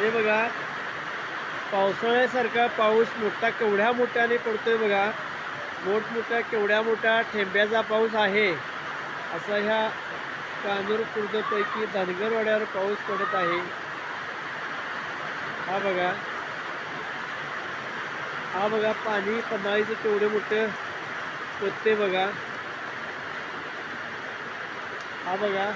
हे बघा पावसाळ्यासारखा पाऊस मोठा केवढ्या मोठ्याने पडतोय बघा. मोठमोठ्या केवढ्या मोठ्या ठेंब्याचा पाऊस आहे. असा ह्या कांदूर खुर्दपैकी धनगरवाड्यावर पाऊस पडत आहे. हा बघा. हा बघा पाणी पन्हाळीचं केवढे मोठे पत्ते बघा. हा बघा.